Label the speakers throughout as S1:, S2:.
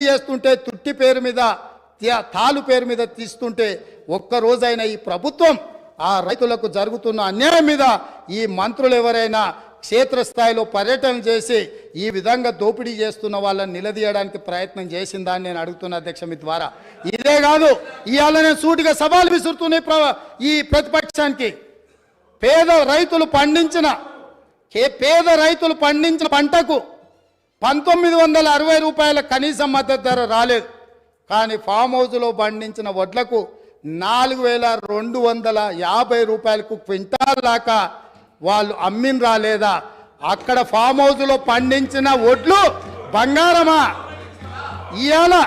S1: చేస్తుంటే తుట్టి పేరు మీద తాలు పేరు మీద తీస్తుంటే ఒక్కరోజైనా ఈ ప్రభుత్వం ఆ రైతులకు జరుగుతున్న అన్యాయం మీద ఈ మంత్రులు ఎవరైనా క్షేత్రస్థాయిలో పర్యటన చేసి ఈ విధంగా దోపిడీ చేస్తున్న వాళ్ళని నిలదీయడానికి ప్రయత్నం చేసిందని నేను అడుగుతున్న అధ్యక్ష మీ ద్వారా. ఇదే కాదు ఇవాళ నేను సూటిగా సవాలు విసురుతున్నాయి ప్ర- ఈ ప్రతిపక్షానికి. పేద రైతులు పండించిన పేద రైతులు పండించిన పంటకు పంతొమ్మిది వందల అరవై రూపాయల కనీస మద్దతు ధర రాలేదు. కానీ ఫామ్ హౌస్లో పండించిన వడ్లకు నాలుగు వేల రెండు వందల యాభై రూపాయలకు క్వింటాల్ దాకా వాళ్ళు అమ్మిన రాలేదా? అక్కడ ఫామ్ హౌస్లో పండించిన వడ్లు బంగారమా? ఇవాళ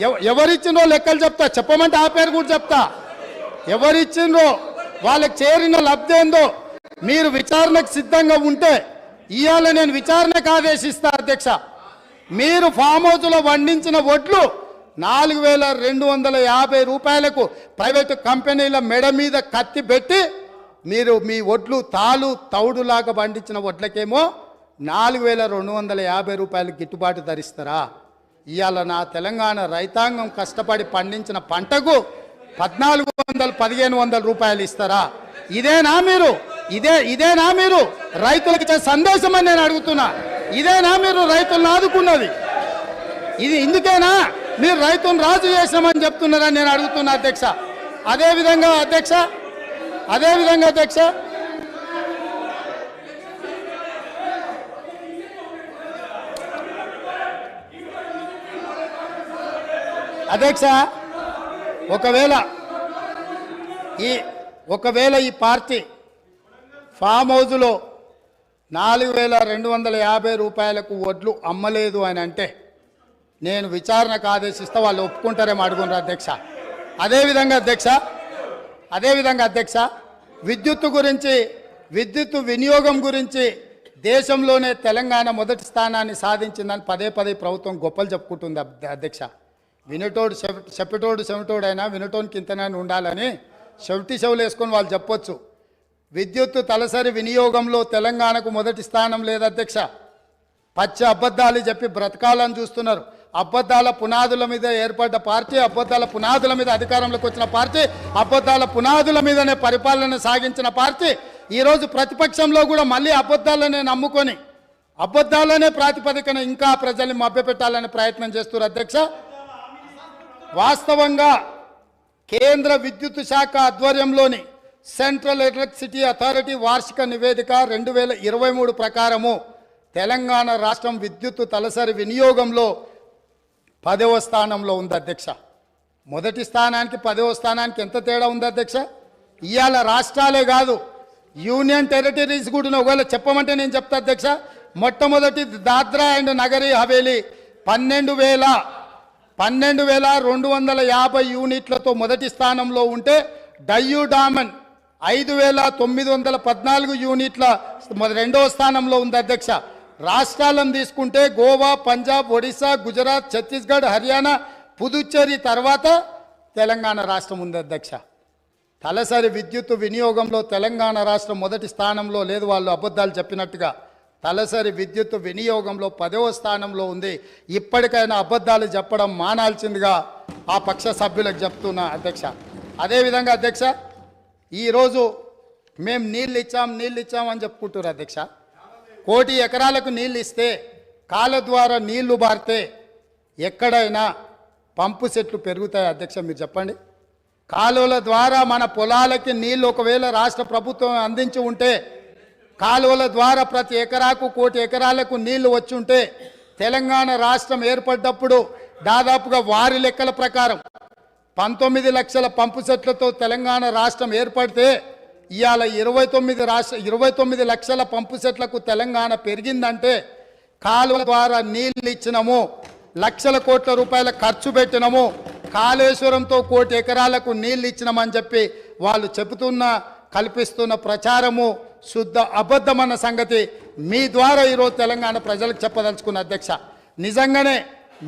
S1: ఎవ- లెక్కలు చెప్తా. చెప్పమంటే ఆ పేరు కూడా చెప్తా. ఎవరిచ్చిండ్రో? వాళ్ళకి చేరిన లబ్ధి ఏందో? మీరు విచారణకు సిద్ధంగా ఉంటే ఇవాళ నేను విచారణకు ఆదేశిస్తా అధ్యక్ష. మీరు ఫామ్ హౌస్లో వండించిన వడ్లు నాలుగు వేల రెండు వందల యాభై రూపాయలకు ప్రైవేటు కంపెనీల మెడ మీద కత్తి పెట్టి మీరు మీ వడ్లు తాలు తౌడులాగా పండించిన వడ్లకేమో నాలుగు వేల రెండు వందల యాభై రూపాయలు గిట్టుబాటు ధరిస్తారా? ఇవాళ నా తెలంగాణ రైతాంగం కష్టపడి పండించిన పంటకు పద్నాలుగు వందలు పదిహేను వందల రూపాయలు ఇస్తారా? ఇదేనా మీరు? ఇదే ఇదేనా మీరు? రైతులకు ఇచ్చే సందేశం అని నేను అడుగుతున్నా. ఇదేనా మీరు? రైతులను ఆదుకున్నది. ఇది ఇందుకేనా? మీరు రైతును రాజు చేసినామని చెప్తున్నారని నేను అడుగుతున్నా అధ్యక్ష. అదే విధంగా అధ్యక్ష? అదే విధంగా అధ్యక్ష? అధ్యక్ష ఒకవేళ ఈ ఒకవేళ ఈ పార్టీ ఫామ్ హౌజ్లో నాలుగు వేల రెండు వందల యాభై రూపాయలకు వడ్లు అమ్మలేదు అని అంటే నేను విచారణకు ఆదేశిస్తే వాళ్ళు ఒప్పుకుంటారేమో అడుగున్నారు అధ్యక్ష. అదేవిధంగా అధ్యక్ష అదేవిధంగా అధ్యక్ష విద్యుత్తు గురించి విద్యుత్తు వినియోగం గురించి దేశంలోనే తెలంగాణ మొదటి స్థానాన్ని సాధించిందని పదే పదే ప్రభుత్వం గొప్పలు చెప్పుకుంటుంది అధ్యక్ష. వినటోడు చెప్- చెప్పటోడు చెమటోడైనా వినటోనికి ఇంతనైనా ఉండాలని చెవిటి చెవులు వేసుకొని వాళ్ళు చెప్పొచ్చు. విద్యుత్తు తలసరి వినియోగంలో తెలంగాణకు మొదటి స్థానం లేదు అధ్యక్ష. పచ్చ అబద్ధాలు చెప్పి బ్రతకాలని చూస్తున్నారు. అబద్ధాల పునాదుల మీద ఏర్పడ్డ పార్టీ అబద్ధాల పునాదుల మీద అధికారంలోకి వచ్చిన పార్టీ అబద్ధాల పునాదుల మీదనే పరిపాలన సాగించిన పార్టీ ఈరోజు ప్రతిపక్షంలో కూడా మళ్ళీ అబద్ధాలనే నమ్ముకొని అబద్ధాలనే ప్రాతిపదికన ఇంకా ప్రజల్ని మభ్యపెట్టాలని ప్రయత్నం చేస్తున్నారు అధ్యక్ష. వాస్తవంగా కేంద్ర విద్యుత్ శాఖ ఆధ్వర్యంలోని సెంట్రల్ ఎలక్ట్రిసిటీ అథారిటీ వార్షిక నివేదిక రెండు వేల ఇరవై మూడు ప్రకారము తెలంగాణ రాష్ట్రం విద్యుత్ తలసరి వినియోగంలో పదవ స్థానంలో ఉంది అధ్యక్ష. మొదటి స్థానానికి పదవ స్థానానికి ఎంత తేడా ఉంది అధ్యక్ష? ఇవాళ రాష్ట్రాలే కాదు యూనియన్ టెరిటరీస్ కూడా ఒకవేళ చెప్పమంటే నేను చెప్తా అధ్యక్ష మొట్టమొదటి దాద్రా అండ్ నగరి హవేలీ పన్నెండు వేల పన్నెండు వేల రెండు వందల యాభై యూనిట్లతో మొదటి స్థానంలో ఉంటే డయ్యూ డామన్ ఐదు వేల తొమ్మిది వందల పద్నాలుగు యూనిట్ల రెండవ స్థానంలో ఉంది అధ్యక్ష. రాష్ట్రాలను తీసుకుంటే గోవా పంజాబ్ ఒడిశా గుజరాత్ ఛత్తీస్గఢ్ హర్యానా పుదుచ్చేరి తర్వాత తెలంగాణ రాష్ట్రం ఉంది అధ్యక్ష. తలసరి విద్యుత్ వినియోగంలో తెలంగాణ రాష్ట్రం మొదటి స్థానంలో లేదు వాళ్ళు అబద్ధాలు చెప్పినట్టుగా. తలసరి విద్యుత్ వినియోగంలో పదవ స్థానంలో ఉంది. ఇప్పటికైనా అబద్ధాలు చెప్పడం మానాల్సిందిగా ఆ పక్ష సభ్యులకు చెప్తున్నా అధ్యక్ష. అదేవిధంగా అధ్యక్ష ఈరోజు మేము నీళ్ళు ఇచ్చాం నీళ్ళు ఇచ్చాం అని చెప్పుకుంటారు అధ్యక్ష. కోటి ఎకరాలకు నీళ్ళు ఇస్తే కాల ద్వారా నీళ్ళు బారితే ఎక్కడైనా పంపు సెట్లు పెరుగుతాయి అధ్యక్ష మీరు చెప్పండి? కాలువల ద్వారా మన పొలాలకి నీళ్ళు ఒకవేళ రాష్ట్ర ప్రభుత్వం అందించి ఉంటే కాలువల ద్వారా ప్రతి ఎకరాకు కోటి ఎకరాలకు నీళ్ళు వచ్చి ఉంటే తెలంగాణ రాష్ట్రం ఏర్పడ్డప్పుడు దాదాపుగా వారి లెక్కల ప్రకారం పంతొమ్మిది లక్షల పంపు సెట్లతో తెలంగాణ రాష్ట్రం ఏర్పడితే ఇవాళ ఇరవై తొమ్మిది రాష్ట్ర ఇరవై తొమ్మిది లక్షల పంపు సెట్లకు తెలంగాణ పెరిగిందంటే కాలువ ద్వారా నీళ్ళు ఇచ్చినము లక్షల కోట్ల రూపాయల ఖర్చు పెట్టినము కాళేశ్వరంతో కోటి ఎకరాలకు నీళ్ళు ఇచ్చినామని చెప్పి వాళ్ళు చెబుతున్న కల్పిస్తున్న ప్రచారము శుద్ధ అబద్ధమన్న సంగతి మీ ద్వారా ఈరోజు తెలంగాణ ప్రజలకు చెప్పదలుచుకున్న అధ్యక్ష. నిజంగానే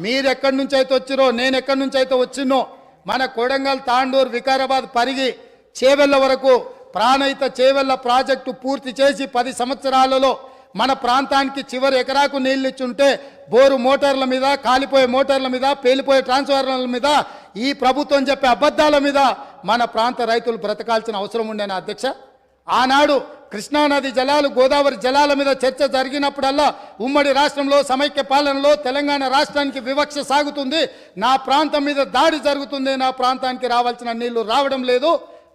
S1: మీరు ఎక్కడి నుంచి అయితే వచ్చిరో నేను ఎక్కడి నుంచి అయితే వచ్చినో మన కొడంగల్ తాండూరు వికారాబాద్ పరిగి చేవెళ్ళ వరకు ప్రాణహిత చేవెళ్ళ ప్రాజెక్టు పూర్తి చేసి పది సంవత్సరాలలో మన ప్రాంతానికి చివరి ఎకరాకు నీళ్ళు ఇచ్చుంటే బోరు మోటార్ల మీద కాలిపోయే మోటార్ల మీద పేలిపోయే ట్రాన్స్ఫార్మర్ల మీద ఈ ప్రభుత్వం చెప్పే అబద్ధాల మీద మన ప్రాంత రైతులు బ్రతకాల్సిన అవసరం ఉండేనా అధ్యక్ష. ఆనాడు కృష్ణానది జలాలు గోదావరి జలాల మీద చర్చ జరిగినప్పుడల్లా ఉమ్మడి రాష్ట్రంలో సమైక్య పాలనలో తెలంగాణ రాష్ట్రానికి వివక్ష సాగుతుంది. నా ప్రాంతం మీద దాడి జరుగుతుంది. నా ప్రాంతానికి రావాల్సిన నీళ్ళు రావడం లేదు.